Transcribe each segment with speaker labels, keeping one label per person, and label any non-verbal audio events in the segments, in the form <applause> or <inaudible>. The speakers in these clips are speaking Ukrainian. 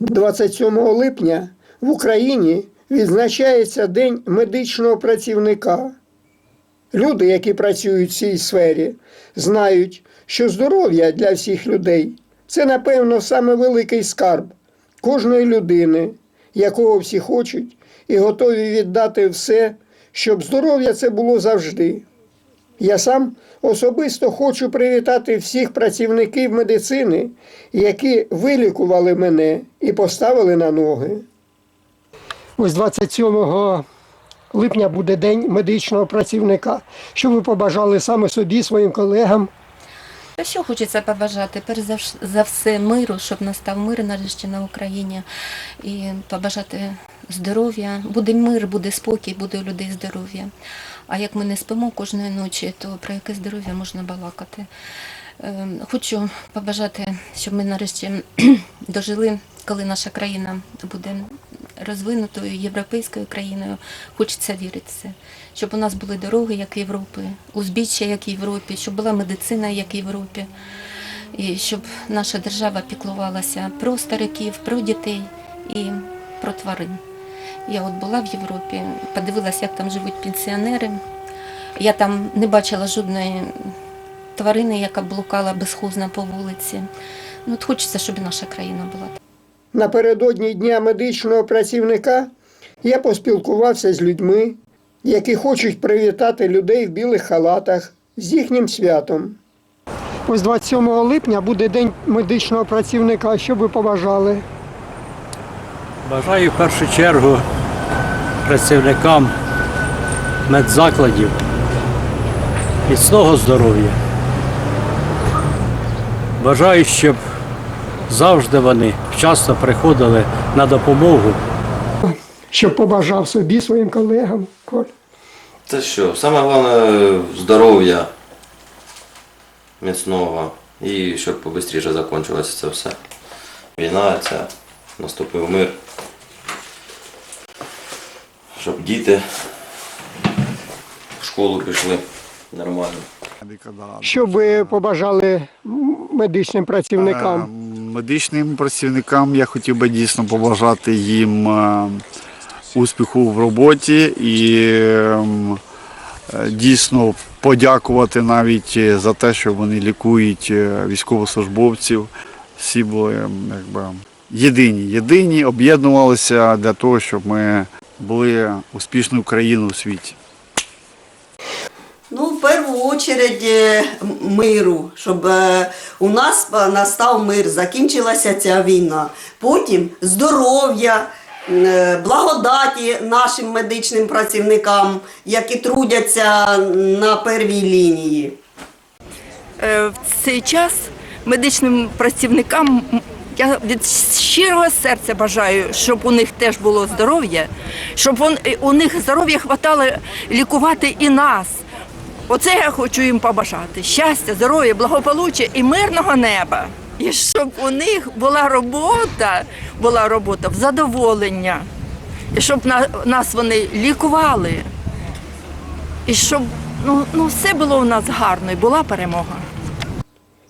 Speaker 1: 27 липня в Україні відзначається День медичного працівника. Люди, які працюють в цій сфері, знають, що здоров'я для всіх людей це, напевно, саме великий скарб кожної людини, якого всі хочуть і готові віддати все, щоб здоров'я це було завжди. Я сам особисто хочу привітати всіх працівників медицини, які вилікували мене і поставили на ноги. Ось 27 липня буде День медичного працівника. Що ви побажали саме собі, своїм колегам?
Speaker 2: Що хочеться побажати? Перш за все миру, щоб настав мир нарешті на Україні. І побажати здоров'я. Буде мир, буде спокій, буде у людей здоров'я. А як ми не спимо кожної ночі, то про яке здоров'я можна балакати? Ем, Хочу побажати, щоб ми нарешті <clears throat> дожили, коли наша країна буде розвинутою європейською країною. Хочеться вірити в це. Щоб у нас були дороги, як в Європі, узбіччя, як Європі, щоб була медицина, як Європі. І щоб наша держава піклувалася про стариків, про дітей і про тварин. Я от була в Європі, подивилася, як там живуть пенсіонери. Я там не бачила жодної тварини, яка блукала безхозно по вулиці. Ну, от хочеться, щоб наша країна була.
Speaker 1: Напередодні Дня медичного працівника я поспілкувався з людьми, які хочуть привітати людей в білих халатах з їхнім святом. Ось 27 липня буде День медичного працівника. Що ви побажали?
Speaker 3: Бажаю в першу чергу працівникам медзакладів міцного здоров'я. Бажаю, щоб завжди вони вчасно приходили на допомогу.
Speaker 1: Що побажав собі, своїм колегам? Коль?
Speaker 4: Це що? Саме головне здоров'я міцного і щоб побистріше закінчилося це все. Війна ця, наступив мир. Щоб діти в школу пішли нормально.
Speaker 1: Що ви побажали медичним працівникам?
Speaker 5: Е, Медичним працівникам я хотів би дійсно побажати їм е, успіху в роботі і ем, е, дійсно подякувати навіть за те, що вони лікують військовослужбовців. Всі були ем, якби єдині, єдині, об'єднувалися для того, щоб ми були успішною країною у світі.
Speaker 6: Ну, в першу очередь е, миру, щоб е, у нас настав мир, закінчилася ця війна. Потім здоров'я, е, благодаті нашим медичним працівникам, які трудяться на первій лінії.
Speaker 7: В цей час медичним працівникам я від щирого серця бажаю, щоб у них теж було здоров'я, щоб вон- е, у них здоров'я хватало лікувати і нас. Оце я хочу їм побажати: щастя, здоров'я, благополуччя і мирного неба. І щоб у них була робота, була робота в задоволення, і щоб на, нас вони лікували, і щоб ну, ну, все було у нас гарно і була перемога.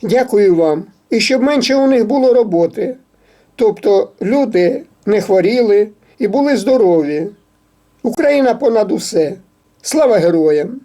Speaker 1: Дякую вам. І щоб менше у них було роботи. Тобто люди не хворіли і були здорові. Україна понад усе. Слава героям!